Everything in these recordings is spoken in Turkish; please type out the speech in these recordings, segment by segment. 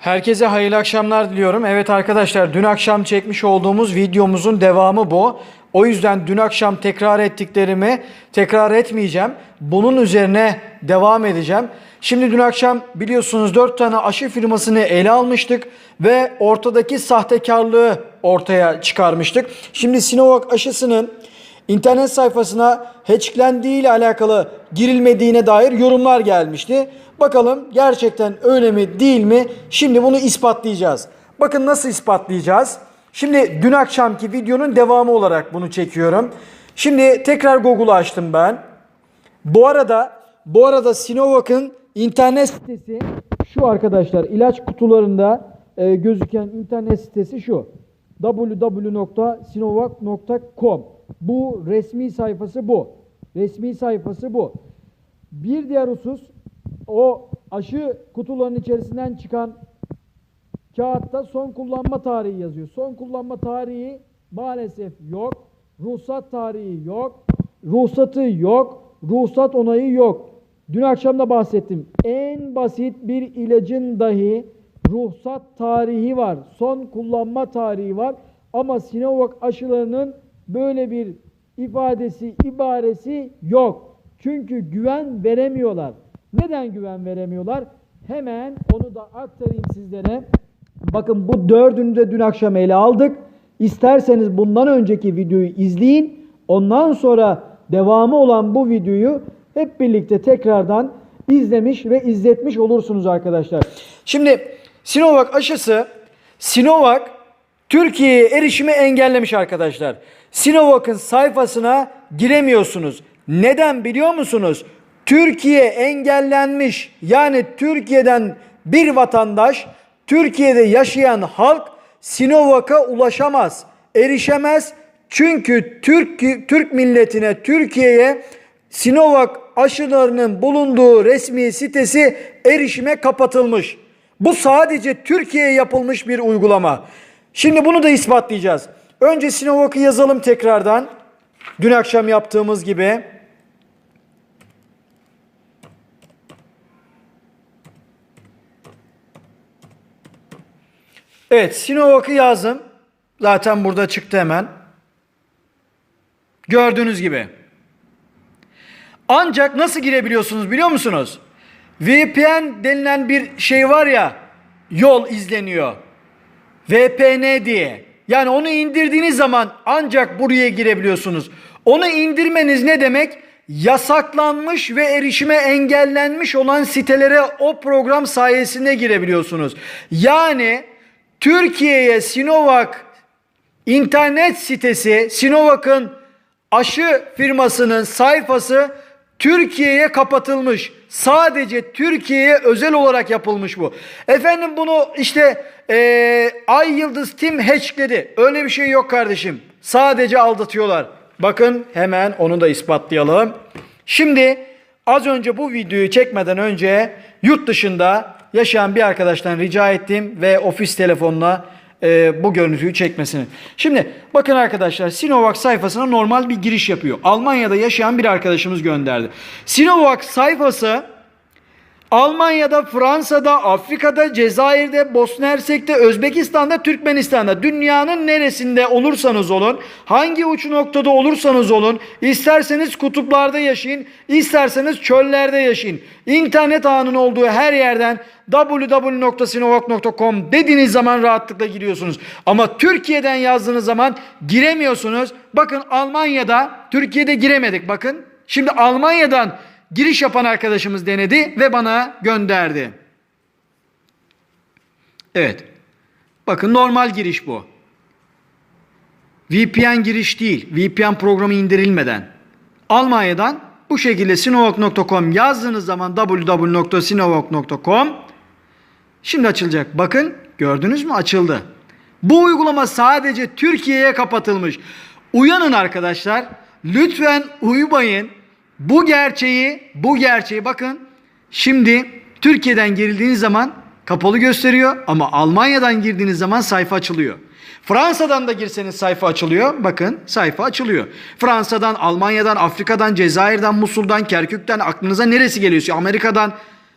Herkese hayırlı akşamlar diliyorum. Evet arkadaşlar dün akşam çekmiş olduğumuz videomuzun devamı bu. O yüzden dün akşam tekrar ettiklerimi tekrar etmeyeceğim. Bunun üzerine devam edeceğim. Şimdi dün akşam biliyorsunuz 4 tane aşı firmasını ele almıştık ve ortadaki sahtekarlığı ortaya çıkarmıştık. Şimdi Sinovac aşısının İnternet sayfasına hatchlendiği ile alakalı girilmediğine dair yorumlar gelmişti. Bakalım gerçekten öyle mi değil mi? Şimdi bunu ispatlayacağız. Bakın nasıl ispatlayacağız? Şimdi dün akşamki videonun devamı olarak bunu çekiyorum. Şimdi tekrar Google'u açtım ben. Bu arada bu arada Sinovac'ın internet sitesi şu arkadaşlar ilaç kutularında e, gözüken internet sitesi şu www.sinovac.com bu resmi sayfası bu. Resmi sayfası bu. Bir diğer husus o aşı kutularının içerisinden çıkan kağıtta son kullanma tarihi yazıyor. Son kullanma tarihi maalesef yok. Ruhsat tarihi yok. Ruhsatı yok. Ruhsat onayı yok. Dün akşam da bahsettim. En basit bir ilacın dahi ruhsat tarihi var. Son kullanma tarihi var. Ama Sinovac aşılarının böyle bir ifadesi, ibaresi yok. Çünkü güven veremiyorlar. Neden güven veremiyorlar? Hemen onu da aktarayım sizlere. Bakın bu dördünü de dün akşam ele aldık. İsterseniz bundan önceki videoyu izleyin. Ondan sonra devamı olan bu videoyu hep birlikte tekrardan izlemiş ve izletmiş olursunuz arkadaşlar. Şimdi Sinovac aşısı Sinovac Türkiye'ye erişimi engellemiş arkadaşlar. Sinovac'ın sayfasına giremiyorsunuz. Neden biliyor musunuz? Türkiye engellenmiş. Yani Türkiye'den bir vatandaş, Türkiye'de yaşayan halk Sinovac'a ulaşamaz, erişemez. Çünkü Türk Türk milletine, Türkiye'ye Sinovac aşılarının bulunduğu resmi sitesi erişime kapatılmış. Bu sadece Türkiye'ye yapılmış bir uygulama. Şimdi bunu da ispatlayacağız. Önce Sinovac'ı yazalım tekrardan. Dün akşam yaptığımız gibi. Evet Sinovac'ı yazdım. Zaten burada çıktı hemen. Gördüğünüz gibi. Ancak nasıl girebiliyorsunuz biliyor musunuz? VPN denilen bir şey var ya yol izleniyor. VPN diye. Yani onu indirdiğiniz zaman ancak buraya girebiliyorsunuz. Onu indirmeniz ne demek? Yasaklanmış ve erişime engellenmiş olan sitelere o program sayesinde girebiliyorsunuz. Yani Türkiye'ye Sinovac internet sitesi, Sinovac'ın aşı firmasının sayfası Türkiye'ye kapatılmış. Sadece Türkiye'ye özel olarak yapılmış bu. Efendim bunu işte ee, Ay Yıldız Tim hackledi. Öyle bir şey yok kardeşim. Sadece aldatıyorlar. Bakın hemen onu da ispatlayalım. Şimdi az önce bu videoyu çekmeden önce yurt dışında yaşayan bir arkadaştan rica ettim ve ofis telefonuna e, bu görüntüyü çekmesini. Şimdi bakın arkadaşlar Sinovac sayfasına normal bir giriş yapıyor. Almanya'da yaşayan bir arkadaşımız gönderdi. Sinovac sayfası Almanya'da, Fransa'da, Afrika'da, Cezayir'de, Bosna Hersek'te, Özbekistan'da, Türkmenistan'da dünyanın neresinde olursanız olun, hangi uç noktada olursanız olun, isterseniz kutuplarda yaşayın, isterseniz çöllerde yaşayın. İnternet ağının olduğu her yerden www.sinovac.com dediğiniz zaman rahatlıkla giriyorsunuz. Ama Türkiye'den yazdığınız zaman giremiyorsunuz. Bakın Almanya'da, Türkiye'de giremedik bakın. Şimdi Almanya'dan giriş yapan arkadaşımız denedi ve bana gönderdi. Evet. Bakın normal giriş bu. VPN giriş değil. VPN programı indirilmeden. Almanya'dan bu şekilde sinovac.com yazdığınız zaman www.sinovac.com şimdi açılacak. Bakın gördünüz mü açıldı. Bu uygulama sadece Türkiye'ye kapatılmış. Uyanın arkadaşlar. Lütfen uyumayın. Bu gerçeği, bu gerçeği bakın. Şimdi Türkiye'den girildiğiniz zaman kapalı gösteriyor ama Almanya'dan girdiğiniz zaman sayfa açılıyor. Fransa'dan da girseniz sayfa açılıyor. Bakın sayfa açılıyor. Fransa'dan, Almanya'dan, Afrika'dan, Cezayir'den, Musul'dan, Kerkük'ten aklınıza neresi geliyorsa Amerika'dan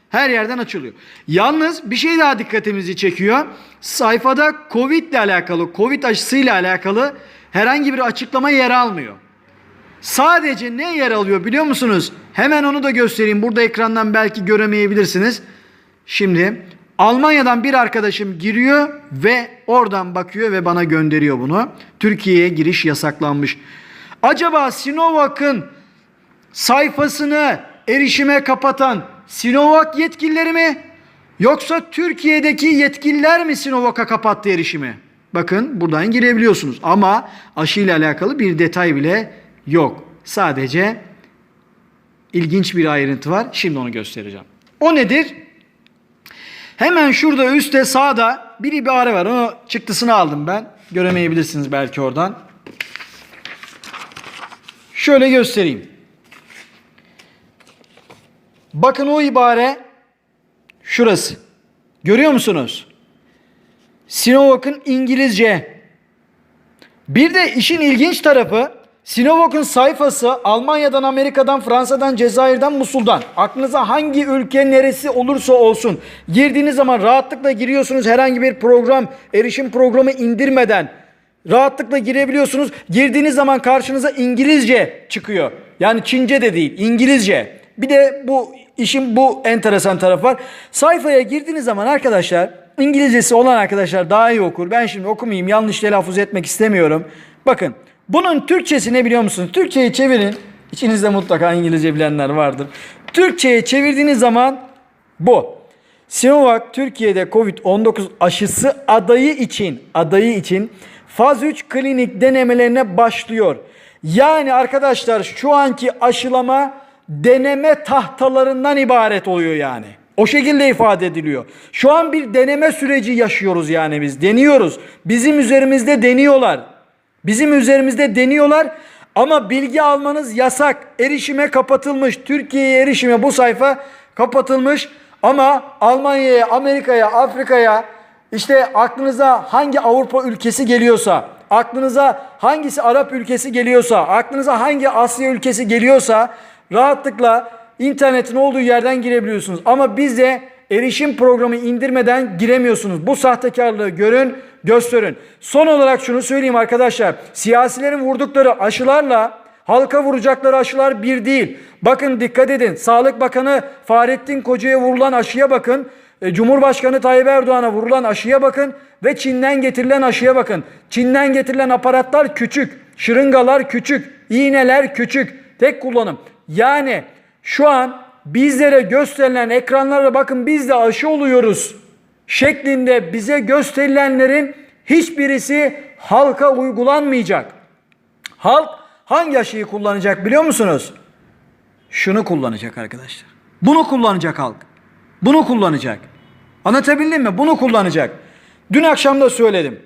Her yerden açılıyor. Yalnız bir şey daha dikkatimizi çekiyor. Sayfada Covid ile alakalı, Covid aşısıyla alakalı herhangi bir açıklama yer almıyor. Sadece ne yer alıyor biliyor musunuz? Hemen onu da göstereyim. Burada ekrandan belki göremeyebilirsiniz. Şimdi Almanya'dan bir arkadaşım giriyor ve oradan bakıyor ve bana gönderiyor bunu. Türkiye'ye giriş yasaklanmış. Acaba Sinovac'ın sayfasını erişime kapatan Sinovac yetkilileri mi? Yoksa Türkiye'deki yetkililer mi Sinovac'a kapattı erişimi? Bakın buradan girebiliyorsunuz ama aşıyla alakalı bir detay bile yok. Sadece ilginç bir ayrıntı var. Şimdi onu göstereceğim. O nedir? Hemen şurada üstte sağda bir ibare var. Onu çıktısını aldım ben. Göremeyebilirsiniz belki oradan. Şöyle göstereyim. Bakın o ibare şurası. Görüyor musunuz? Sinovac'ın İngilizce. Bir de işin ilginç tarafı Sinovac'ın sayfası Almanya'dan, Amerika'dan, Fransa'dan, Cezayir'den, Musul'dan. Aklınıza hangi ülke neresi olursa olsun girdiğiniz zaman rahatlıkla giriyorsunuz. Herhangi bir program, erişim programı indirmeden rahatlıkla girebiliyorsunuz. Girdiğiniz zaman karşınıza İngilizce çıkıyor. Yani Çince de değil, İngilizce. Bir de bu işin bu enteresan tarafı var. Sayfaya girdiğiniz zaman arkadaşlar İngilizcesi olan arkadaşlar daha iyi okur. Ben şimdi okumayayım yanlış telaffuz etmek istemiyorum. Bakın bunun Türkçesi ne biliyor musunuz? Türkçe'ye çevirin. İçinizde mutlaka İngilizce bilenler vardır. Türkçe'ye çevirdiğiniz zaman bu. Sinovac Türkiye'de Covid-19 aşısı adayı için adayı için faz 3 klinik denemelerine başlıyor. Yani arkadaşlar şu anki aşılama deneme tahtalarından ibaret oluyor yani. O şekilde ifade ediliyor. Şu an bir deneme süreci yaşıyoruz yani biz. Deniyoruz. Bizim üzerimizde deniyorlar. Bizim üzerimizde deniyorlar ama bilgi almanız yasak. Erişime kapatılmış. Türkiye'ye erişime bu sayfa kapatılmış. Ama Almanya'ya, Amerika'ya, Afrika'ya işte aklınıza hangi Avrupa ülkesi geliyorsa, aklınıza hangisi Arap ülkesi geliyorsa, aklınıza hangi Asya ülkesi geliyorsa rahatlıkla internetin olduğu yerden girebiliyorsunuz. Ama bize erişim programı indirmeden giremiyorsunuz. Bu sahtekarlığı görün, gösterin. Son olarak şunu söyleyeyim arkadaşlar. Siyasilerin vurdukları aşılarla halka vuracakları aşılar bir değil. Bakın dikkat edin. Sağlık Bakanı Fahrettin Koca'ya vurulan aşıya bakın. E, Cumhurbaşkanı Tayyip Erdoğan'a vurulan aşıya bakın ve Çin'den getirilen aşıya bakın. Çin'den getirilen aparatlar küçük, şırıngalar küçük, iğneler küçük, tek kullanım. Yani şu an bizlere gösterilen ekranlara bakın biz de aşı oluyoruz şeklinde bize gösterilenlerin hiçbirisi halka uygulanmayacak. Halk hangi aşıyı kullanacak biliyor musunuz? Şunu kullanacak arkadaşlar. Bunu kullanacak halk. Bunu kullanacak. Anlatabildim mi? Bunu kullanacak. Dün akşam da söyledim.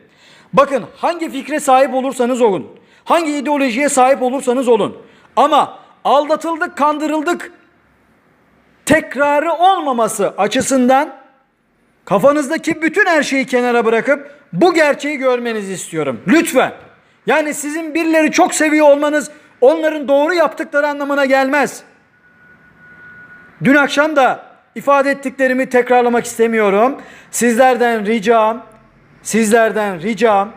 Bakın hangi fikre sahip olursanız olun. Hangi ideolojiye sahip olursanız olun. Ama aldatıldık, kandırıldık tekrarı olmaması açısından kafanızdaki bütün her şeyi kenara bırakıp bu gerçeği görmenizi istiyorum. Lütfen. Yani sizin birileri çok seviyor olmanız onların doğru yaptıkları anlamına gelmez. Dün akşam da ifade ettiklerimi tekrarlamak istemiyorum. Sizlerden ricam, sizlerden ricam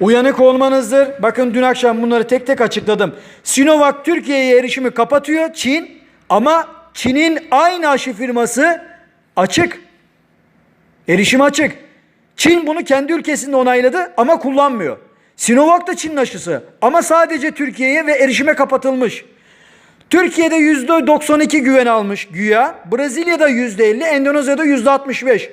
uyanık olmanızdır. Bakın dün akşam bunları tek tek açıkladım. Sinovac Türkiye'ye erişimi kapatıyor Çin ama Çin'in aynı aşı firması açık. Erişim açık. Çin bunu kendi ülkesinde onayladı ama kullanmıyor. Sinovac da Çin'in aşısı ama sadece Türkiye'ye ve erişime kapatılmış. Türkiye'de %92 güven almış güya. Brezilya'da %50, Endonezya'da %65.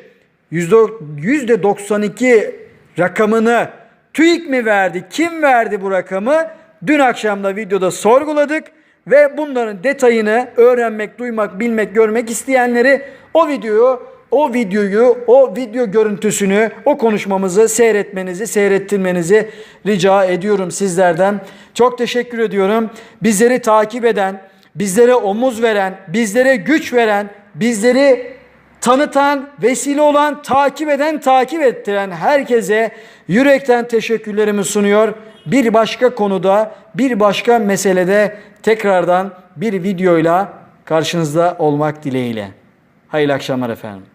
%92 rakamını TÜİK mi verdi? Kim verdi bu rakamı? Dün akşam da videoda sorguladık ve bunların detayını öğrenmek, duymak, bilmek, görmek isteyenleri o videoyu o videoyu, o video görüntüsünü, o konuşmamızı seyretmenizi, seyrettirmenizi rica ediyorum sizlerden. Çok teşekkür ediyorum. Bizleri takip eden, bizlere omuz veren, bizlere güç veren, bizleri tanıtan, vesile olan, takip eden, takip ettiren herkese yürekten teşekkürlerimi sunuyor. Bir başka konuda, bir başka meselede tekrardan bir videoyla karşınızda olmak dileğiyle. Hayırlı akşamlar efendim.